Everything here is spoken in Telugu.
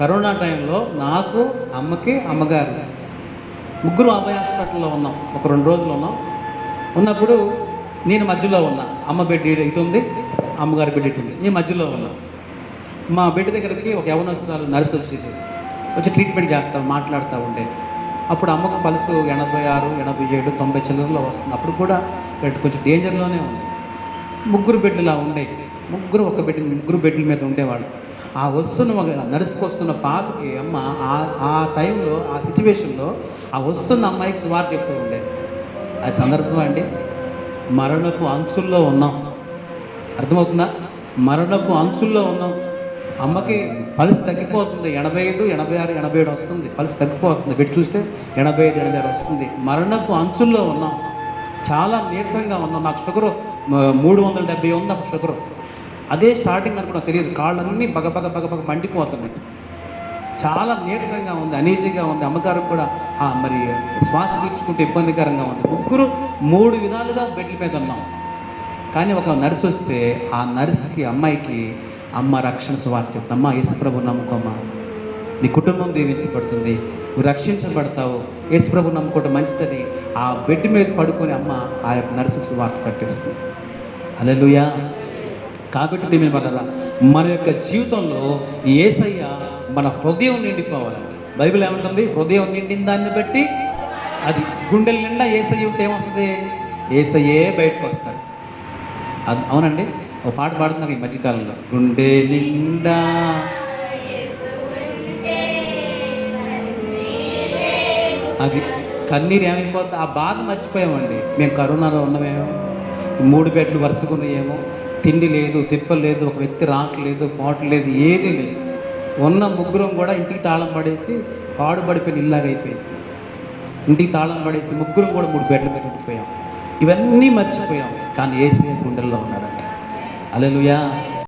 కరోనా టైంలో నాకు అమ్మకి అమ్మగారు ముగ్గురు అబ్బాయి హాస్పిటల్లో ఉన్నాం. ఒక రెండు రోజులు ఉన్నాం. ఉన్నప్పుడు నేను మధ్యలో ఉన్నా. అమ్మ బిడ్డ ఇటు ఉంది అమ్మగారి బిడ్డ ఇటు ఉంది. నేను మధ్యలో ఉన్నా. మా బిడ్డ దగ్గరికి ఒక యవనస్తురాలు నర్సు వచ్చేసి వచ్చి ట్రీట్మెంట్ చేస్తా మాట్లాడుతూ ఉండేది. అప్పుడు అమ్మకు పలుసు ఎనభై ఆరు ఎనభై ఏడు తొంభై చిల్లరలో వస్తుంది. అప్పుడు కూడా కొంచెం డేంజర్లోనే ఉంది. ముగ్గురు బిడ్డలా ఉండేవి. ముగ్గురు ఒక బిడ్డ ముగ్గురు బిడ్డల మీద ఉండేవాళ్ళు. ఆ వస్తున్న ఒక పాపకి అమ్మ ఆ ఆ టైంలో ఆ సిచ్యువేషన్లో ఆ వస్తున్న అమ్మాయికి సుమారు చెప్తూ ఉండేది. అది సందర్భం అండి? మరణపు అంచుల్లో ఉన్నాం. అర్థమవుతుందా? మరణపు అంచుల్లో ఉన్నాం. అమ్మకి పల్స్ తగ్గిపోతుంది. ఎనభై ఐదు ఎనభై ఆరు ఎనభై ఏడు వస్తుంది. పల్స్ తగ్గిపోతుంది. పెట్టి చూస్తే ఎనభై ఐదు ఎనభై ఆరు వస్తుంది. మరణపు అంచుల్లో ఉన్నాం. చాలా నీరసంగా ఉన్నాం. నాకు షుగరు మూడు వందల డెబ్బై ఉంది నాకు షుగరు. అదే స్టార్టింగ్ అనుకున్నా తెలియదు. కాళ్ళన్నీ బగబగ బగబగ మండిపోతున్నాయి. చాలా నీరసంగా ఉంది అనీజీగా ఉంది. అమ్మగారు కూడా మరి శ్వాస పీల్చుకుంటే ఇబ్బందికరంగా ఉంది. ముగ్గురు మూడు విధాలుగా బెడ్ల మీద ఉన్నాం. కానీ ఒక నర్సు వస్తే ఆ నర్సుకి అమ్మాయికి అమ్మ రక్షణ సువార్త అమ్మ యేసుప్రభు నమ్ముకోమ్మా. నీ కుటుంబం దీవించబడుతుంది. నువ్వు రక్షించబడతావు. యేసుప్రభు నమ్ముకోవడం మంచిదని ఆ బెడ్ మీద పడుకొని అమ్మ ఆ యొక్క నర్సు సువార్త కట్టేస్తుంది. అలెలుయా కాబట్టి మేము మన మన యొక్క జీవితంలో ఏసయ్య మన హృదయం నిండిపోవాలండి. బైబిల్ ఏమంటుంది? హృదయం నిండిన దాన్ని బట్టి అది గుండెల నిండా ఏసయ్య ఉంటే ఏమొస్తుంది? ఏసయ్యే బయటకు వస్తాడు. అది అవునండి? ఒక పాట పాడుతున్నారు ఈ మధ్యకాలంలో. గుండె నిండా అది కన్నీరు ఏమైపోతే ఆ బాధ మర్చిపోయామండి. మేము కరోనాలో ఉన్నామేమో మూడు బెడ్లు వరుసకున్నాయేమో తిండి లేదు తిప్పలు లేదు ఒక వ్యక్తి రావట్లేదు లేదు ఏదీ లేదు. ఉన్న ముగ్గురం కూడా ఇంటికి తాళం పడేసి పాడుపడిపోయిన ఇల్లాగా అయిపోయింది. ఇంటికి తాళం పడేసి ముగ్గురం కూడా మూడు బెడ్ల మీద ఉండిపోయాం. ఇవన్నీ మర్చిపోయాం. కానీ ఏసీ గుండెల్లో ఉన్నాడంట. అలెలుయా